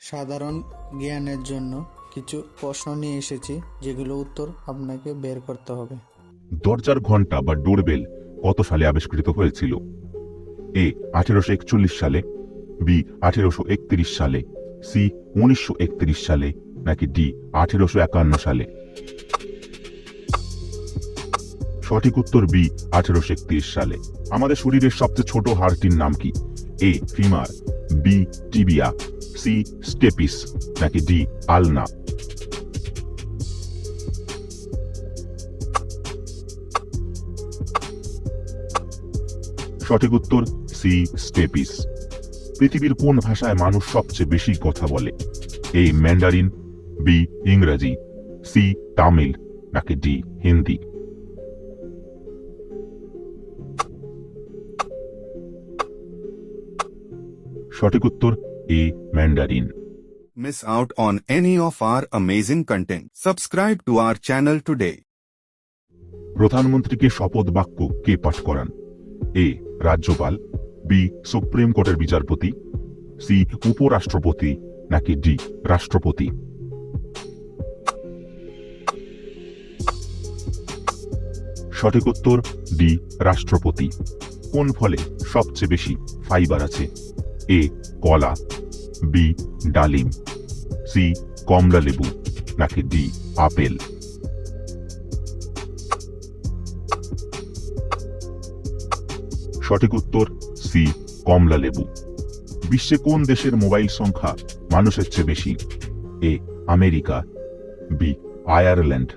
সাধারণ জ্ঞানের জন্য কিছু প্রশ্ন নিয়ে এসেছি, যেগুলো উত্তর আপনাকে বের করতে হবে। দরজার ঘণ্টা বা ডোরবেল কত সালে আবিষ্কৃত হয়েছিল? এ, আঠেরোশো একচল্লিশ সালে, বি, আঠেরোশো একত্রিশ সালে, সি, উনিশশো একত্রিশ সালে, নাকি ডি, আঠেরোশো একান্ন সালে? সঠিক উত্তর বি, আঠেরোশো একত্রিশ সালে। আমাদের শরীরের সবচেয়ে ছোট হাড়টির নাম কি? A, femur, B, tibia, C, stapes, নাকি ডি, আলনা। সঠিক উত্তর, সি, স্টেপিস। পৃথিবীর কোন ভাষায় মানুষ সবচেয়ে বেশি কথা বলে? এ, ম্যান্ডারিন, বি, ইংরেজি, সি, তামিল, নাকি ডি, হিন্দি। সঠিক উত্তর A Mandarin miss out on any of our amazing content subscribe to our channel today প্রধানমন্ত্রীকে শপথ বাক্য কে পাঠ করান? এ রাজ্যপাল। বি সুপ্রিম কোর্টের বিচারপতি। সি উপরাষ্ট্রপতি নাকি ডি রাষ্ট্রপতি? সঠিক উত্তর ডি রাষ্ট্রপতি। কোন ফলে সবচেয়ে বেশি ফাইবার আছে? এ কলা, বি ডালিম, সি কমলা লেবু, নাকি ডি আপেল? সঠিক উত্তর, সি কমলা লেবু। বিশ্বে কোন দেশের মোবাইল সংখ্যা মানুষের চেয়ে বেশি? A America, B Ireland,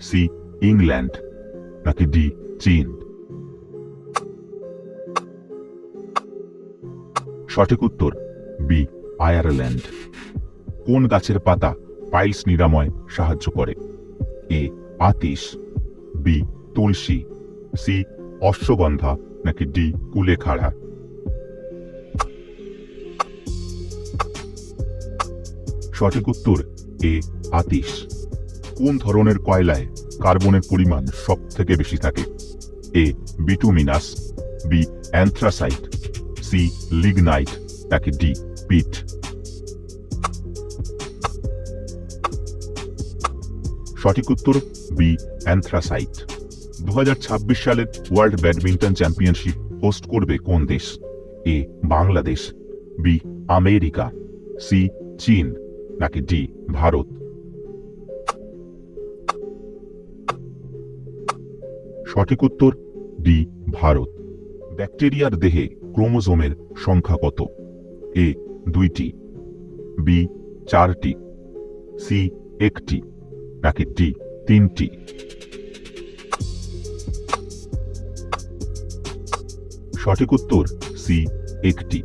C England, নাকি ডি চীন? সঠিক উত্তর, বি, আয়ারল্যান্ড। কোন গাছের পাতা পাইলস নিরাময় সাহায্য করে? এ, আতিশ, বি, তুলসী, সি, অশ্বগন্ধা, নাকি ডি, কুলেখাড়া? সঠিক উত্তর, এ, আতিশ। কোন ধরনের কয়লায় কার্বনের পরিমাণ সব থেকে বেশি থাকে? A, bituminous, B, anthracite C lignite নাকি ডি পিট। সঠিক উত্তর, বি অ্যান্থ্রাসাইট। দু সালের ওয়ার্ল্ড ব্যাডমিন্টন চ্যাম্পিয়নশিপ হোস্ট করবে কোন দেশ? A Bangladesh, B America, C চীন, নাকি ডি ভারত? সঠিক উত্তর, ডি ভারত। ব্যাকটেরিয়ার দেহে ক্রোমোজোমের সংখ্যা কত? এ, দুইটি। বি, চারটি। সি, একটি। নাকি ডি, তিনটি? সঠিক উত্তর সি, একটি।